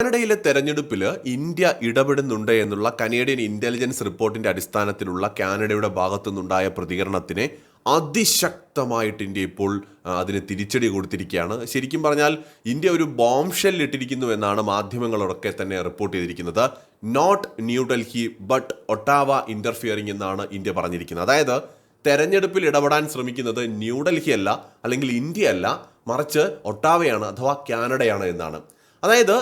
കാനഡയിലെ തെരഞ്ഞെടുപ്പിൽ ഇന്ത്യ ഇടപെടുന്നുണ്ട് എന്നുള്ള കനേഡിയൻ ഇന്റലിജൻസ് റിപ്പോർട്ടിന്റെ അടിസ്ഥാനത്തിലുള്ള കാനഡയുടെ ഭാഗത്തു നിന്നുണ്ടായ പ്രതികരണത്തിനെ അതിശക്തമായിട്ട് ഇന്ത്യ ഇപ്പോൾ അതിന് തിരിച്ചടി കൊടുത്തിരിക്കുകയാണ്. ശരിക്കും പറഞ്ഞാൽ ഇന്ത്യ ഒരു ബോംബ് ഷെൽ ഇട്ടിരിക്കുന്നു എന്നാണ് മാധ്യമങ്ങളൊക്കെ തന്നെ റിപ്പോർട്ട് ചെയ്തിരിക്കുന്നത്. Not New Delhi but Ottawa interfering എന്നാണ് ഇന്ത്യ പറഞ്ഞിരിക്കുന്നത്. അതായത് തെരഞ്ഞെടുപ്പിൽ ഇടപെടാൻ ശ്രമിക്കുന്നത് ന്യൂഡൽഹി അല്ല അല്ലെങ്കിൽ ഇന്ത്യ അല്ല മറിച്ച് ഒട്ടാവയാണ് അഥവാ കാനഡയാണ് എന്നാണ്. അതായത്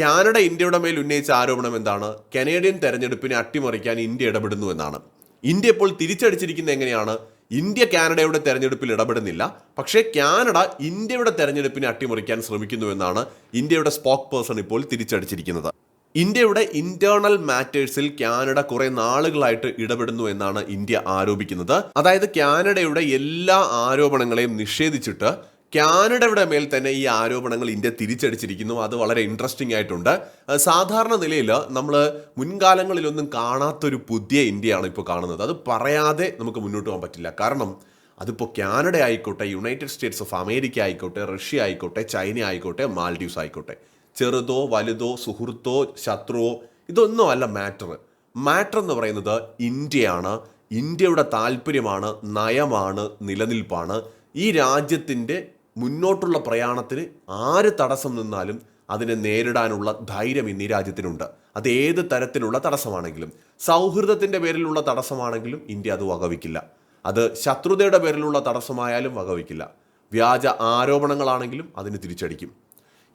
കാനഡ ഇന്ത്യയുടെ മേൽ ഉന്നയിച്ച ആരോപണം എന്താണ്? കനേഡിയൻ തെരഞ്ഞെടുപ്പിനെ അട്ടിമറിക്കാൻ ഇന്ത്യ ഇടപെടുന്നു എന്നാണ്. ഇന്ത്യ ഇപ്പോൾ തിരിച്ചടിച്ചിരിക്കുന്നത് എങ്ങനെയാണ്? ഇന്ത്യ കാനഡയുടെ തെരഞ്ഞെടുപ്പിൽ ഇടപെടുന്നില്ല. പക്ഷേ കാനഡ ഇന്ത്യയുടെ തെരഞ്ഞെടുപ്പിനെ അട്ടിമറിക്കാൻ ശ്രമിക്കുന്നു എന്നാണ് ഇന്ത്യയുടെ സ്പോക്ക് പേഴ്സൺ ഇപ്പോൾ തിരിച്ചടിച്ചിരിക്കുന്നത്. ഇന്ത്യയുടെ ഇന്റേണൽ മാറ്റേഴ്സിൽ കാനഡ കുറെ നാളുകളായിട്ട് ഇടപെടുന്നു എന്നാണ് ഇന്ത്യ ആരോപിക്കുന്നത്. അതായത് കാനഡയുടെ എല്ലാ ആരോപണങ്ങളെയും നിഷേധിച്ചിട്ട് കാനഡയുടെ മേൽ തന്നെ ഈ ആരോപണങ്ങൾ ഇന്ത്യ തിരിച്ചടിച്ചിരിക്കുന്നു. അത് വളരെ ഇൻട്രസ്റ്റിംഗ് ആയിട്ടുണ്ട്. സാധാരണ നിലയിൽ നമ്മൾ മുൻകാലങ്ങളിലൊന്നും കാണാത്തൊരു പുതിയ ഇന്ത്യയാണ് ഇപ്പോൾ കാണുന്നത്. അത് പറയാതെ നമുക്ക് മുന്നോട്ട് പോകാൻ പറ്റില്ല. കാരണം അതിപ്പോൾ കാനഡ ആയിക്കോട്ടെ യുണൈറ്റഡ് സ്റ്റേറ്റ്സ് ഓഫ് അമേരിക്ക ആയിക്കോട്ടെ റഷ്യ ആയിക്കോട്ടെ ചൈന ആയിക്കോട്ടെ മാൽഡീവ്സ് ആയിക്കോട്ടെ. ചെറുതോ വലുതോ സുഹൃത്തോ ശത്രുവോ ഇതൊന്നും അല്ല മാറ്റർ മാറ്റർ എന്ന് പറയുന്നത് ഇന്ത്യയാണ്. ഇന്ത്യയുടെ താല്പര്യമാണ് നയമാണ് നിലനിൽപ്പാണ്. ഈ രാജ്യത്തിന്റെ മുന്നോട്ടുള്ള പ്രയാണത്തിന് ആര് തടസ്സം നിന്നാലും അതിനെ നേരിടാനുള്ള ധൈര്യം ഇന്ന് രാജ്യത്തിനുണ്ട്. അത് ഏത് തരത്തിലുള്ള തടസ്സമാണെങ്കിലും സൗഹൃദത്തിന്റെ പേരിലുള്ള തടസ്സമാണെങ്കിലും ഇന്ത്യ അത് വകവയ്ക്കില്ല അത് ശത്രുതയുടെ പേരിലുള്ള തടസ്സമായാലും വകവയ്ക്കില്ല വ്യാജ ആരോപണങ്ങളാണെങ്കിലും അതിന് തിരിച്ചടിക്കും.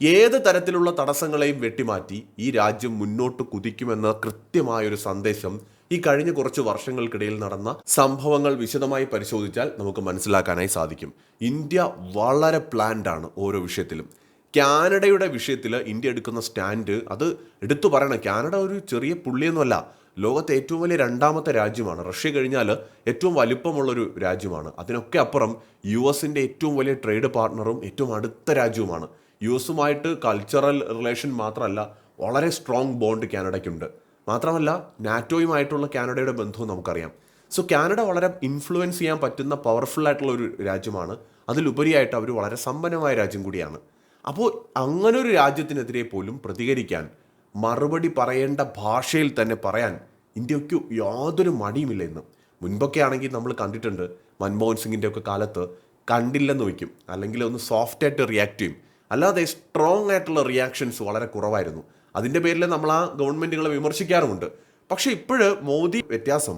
ഏത് തരത്തിലുള്ള തടസ്സങ്ങളെയും വെട്ടിമാറ്റി ഈ രാജ്യം മുന്നോട്ട് കുതിക്കുമെന്ന കൃത്യമായൊരു സന്ദേശം ഈ കഴിഞ്ഞ കുറച്ച് വർഷങ്ങൾക്കിടയിൽ നടന്ന സംഭവങ്ങൾ വിശദമായി പരിശോധിച്ചാൽ നമുക്ക് മനസ്സിലാക്കാനായി സാധിക്കും. ഇന്ത്യ വളരെ പ്ലാൻഡ് ആണ് ഓരോ വിഷയത്തിലും. കാനഡയുടെ വിഷയത്തിൽ ഇന്ത്യ എടുക്കുന്ന സ്റ്റാൻഡ് അത് എടുത്തു പറയണം. കാനഡ ഒരു ചെറിയ പുള്ളിയൊന്നുമല്ല. ലോകത്തെ ഏറ്റവും വലിയ രണ്ടാമത്തെ രാജ്യമാണ്. റഷ്യ കഴിഞ്ഞാൽ ഏറ്റവും വലിപ്പമുള്ളൊരു രാജ്യമാണ്. അതിനൊക്കെ അപ്പുറം യു എസിന്റെ ഏറ്റവും വലിയ ട്രേഡ് പാർട്ണറും ഏറ്റവും അടുത്ത രാജ്യവുമാണ്. യു എസുമായിട്ട് കൾച്ചറൽ റിലേഷൻ മാത്രമല്ല വളരെ സ്ട്രോങ് ബോണ്ട് കാനഡയ്ക്കുണ്ട്. മാത്രമല്ല നാറ്റോയുമായിട്ടുള്ള കാനഡയുടെ ബന്ധവും നമുക്കറിയാം. സോ കാനഡ വളരെ ഇൻഫ്ലുവൻസ് ചെയ്യാൻ പറ്റുന്ന പവർഫുൾ ആയിട്ടുള്ള ഒരു രാജ്യമാണ്. അതിലുപരിയായിട്ട് അവർ വളരെ സമ്പന്നമായ രാജ്യം കൂടിയാണ്. അപ്പോൾ അങ്ങനെ ഒരു രാജ്യത്തിനെതിരെ പോലും പ്രതികരിക്കാൻ മറുപടി പറയേണ്ട ഭാഷയിൽ തന്നെ പറയാൻ ഇന്ത്യയ്ക്ക് യാതൊരു മടിയുമില്ല ഇന്ന്. മുൻപൊക്കെ ആണെങ്കിൽ നമ്മൾ കണ്ടിട്ടുണ്ട് മൻമോഹൻ സിംഗിന്റെ ഒക്കെ കാലത്ത് കണ്ടില്ലെന്ന് വയ്ക്കും. അല്ലെങ്കിൽ ഒന്ന് സോഫ്റ്റ് ആയിട്ട് റിയാക്ട് ചെയ്യും. അല്ലാതെ സ്ട്രോങ് ആയിട്ടുള്ള റിയാക്ഷൻസ് വളരെ കുറവായിരുന്നു. അതിന്റെ പേരിൽ നമ്മൾ ആ ഗവൺമെന്റുകളെ വിമർശിക്കാറുമുണ്ട്. പക്ഷേ ഇപ്പോഴ് മോദി വ്യത്യാസം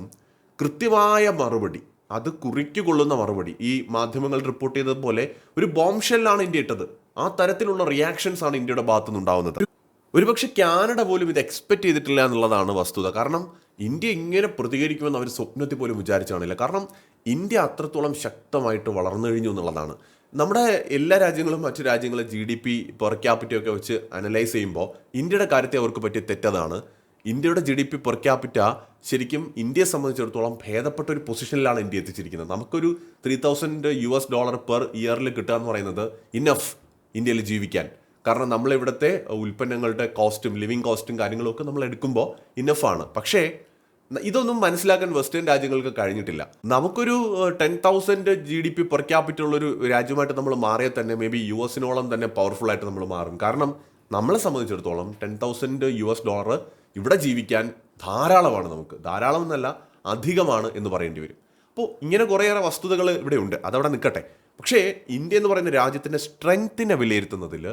കൃത്യമായ മറുപടി അത് കുറിക്കുകൊള്ളുന്ന മറുപടി ഈ മാധ്യമങ്ങൾ റിപ്പോർട്ട് ചെയ്തതുപോലെ ഒരു ബോംഷെല്ലാണ് ഇന്ത്യ ഇട്ടത്. ആ തരത്തിലുള്ള റിയാക്ഷൻസ് ആണ് ഇന്ത്യയുടെ ഭാഗത്തു നിന്നുണ്ടാവുന്നത് ഒരുപക്ഷെ കാനഡ പോലും ഇത് എക്സ്പെക്ട് ചെയ്തിട്ടില്ല എന്നുള്ളതാണ് വസ്തുത. കാരണം ഇന്ത്യ ഇങ്ങനെ പ്രതികരിക്കുമെന്ന് അവർ സ്വപ്നത്തിൽ പോലും വിചാരിച്ചു കാണില്ല. കാരണം ഇന്ത്യ അത്രത്തോളം ശക്തമായിട്ട് വളർന്നു കഴിഞ്ഞു എന്നുള്ളതാണ്. നമ്മുടെ എല്ലാ രാജ്യങ്ങളും മറ്റു രാജ്യങ്ങളെ G D P per capita ഒക്കെ വെച്ച് അനലൈസ് ചെയ്യുമ്പോൾ ഇന്ത്യയുടെ കാര്യത്തെ അവർക്ക് പറ്റിയ തെറ്റതാണ്. ഇന്ത്യയുടെ G D P per capita ശരിക്കും ഇന്ത്യയെ സംബന്ധിച്ചിടത്തോളം ഭേദപ്പെട്ട ഒരു പൊസിഷനിലാണ് ഇന്ത്യ എത്തിച്ചിരിക്കുന്നത്. നമുക്കൊരു three thousand U S dollar per ഇയറിൽ കിട്ടുക എന്ന് പറയുന്നത് ഇനഫ് ഇന്ത്യയിൽ ജീവിക്കാൻ. കാരണം നമ്മൾ ഇവിടുത്തെ ഉൽപ്പന്നങ്ങളുടെ കോസ്റ്റും ലിവിങ് കോസ്റ്റും കാര്യങ്ങളൊക്കെ നമ്മൾ എടുക്കുമ്പോൾ ഇന്നഫാണ് പക്ഷേ ഇതൊന്നും മനസ്സിലാക്കാൻ വെസ്റ്റേൺ രാജ്യങ്ങൾക്ക് കഴിഞ്ഞിട്ടില്ല. നമുക്കൊരു ten thousand G D P per capital ഉള്ളൊരു രാജ്യമായിട്ട് നമ്മൾ മാറിയാൽ തന്നെ മേ ബി യു എസിനോളം തന്നെ പവർഫുൾ ആയിട്ട് നമ്മൾ മാറും. കാരണം നമ്മളെ സംബന്ധിച്ചിടത്തോളം ten thousand U S dollar ഇവിടെ ജീവിക്കാൻ ധാരാളമാണ് നമുക്ക്. ധാരാളം എന്നല്ല അധികമാണ് എന്ന് പറയേണ്ടി വരും. അപ്പോൾ ഇങ്ങനെ കുറേയേറെ വസ്തുതകൾ ഇവിടെ ഉണ്ട് അതവിടെ നിൽക്കട്ടെ. പക്ഷേ ഇന്ത്യ എന്ന് പറയുന്ന രാജ്യത്തിന്റെ സ്ട്രെങ്ത്തിനെ വിലയിരുത്തുന്നതിൽ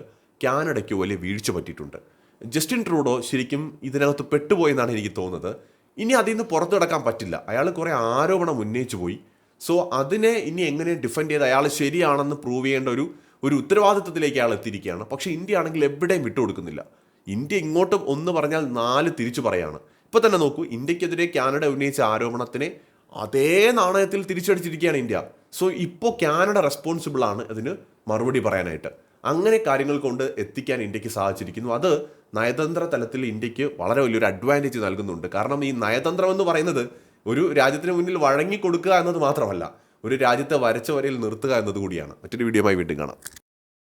കാനഡയ്ക്ക് വലിയ വീഴ്ച പറ്റിയിട്ടുണ്ട്. ജസ്റ്റിൻ ട്രൂഡോ ശരിക്കും ഇതിനകത്ത് പെട്ടുപോയെന്നാണ് എനിക്ക് തോന്നുന്നത്. ഇനി അതിൽ നിന്ന് പുറത്തു കിടക്കാൻ പറ്റില്ല. അയാൾ കുറേ ആരോപണം ഉന്നയിച്ചു പോയി. സോ അതിനെ ഇനി എങ്ങനെ ഡിഫെൻഡ് ചെയ്ത് അയാൾ ശരിയാണെന്ന് പ്രൂവ് ചെയ്യേണ്ട ഒരു ഒരു ഉത്തരവാദിത്വത്തിലേക്ക് അയാൾ എത്തിയിരിക്കുകയാണ്. പക്ഷേ ഇന്ത്യ ആണെങ്കിൽ എവിടെയും വിട്ടുകൊടുക്കുന്നില്ല ഇന്ത്യ ഇങ്ങോട്ടും ഒന്ന് പറഞ്ഞാൽ നാല് തിരിച്ചു പറയാണ്. ഇപ്പോൾ തന്നെ നോക്കൂ ഇന്ത്യക്കെതിരെ കാനഡ ഉന്നയിച്ച ആരോപണത്തിനെ അതേ നാണയത്തിൽ തിരിച്ചടിച്ചിരിക്കുകയാണ് ഇന്ത്യ. സോ ഇപ്പോൾ കാനഡ റെസ്പോൺസിബിൾ ആണ് അതിന് മറുപടി പറയാനായിട്ട്. അങ്ങനെ കാര്യങ്ങൾ കൊണ്ട് എത്തിക്കാൻ ഇന്ത്യയ്ക്ക് സാധിച്ചിരിക്കുന്നു. അത് നയതന്ത്ര തലത്തിൽ ഇന്ത്യയ്ക്ക് വളരെ വലിയൊരു അഡ്വാന്റേജ് നൽകുന്നുണ്ട്. കാരണം ഈ നയതന്ത്രം എന്ന് പറയുന്നത് ഒരു രാജ്യത്തിന് മുന്നിൽ വഴങ്ങി കൊടുക്കുക എന്നത് മാത്രമല്ല ഒരു രാജ്യത്തെ വരച്ച വരയിൽ നിർത്തുക എന്നത് കൂടിയാണ്. മറ്റൊരു വീഡിയോയുമായി വീണ്ടും കാണാം.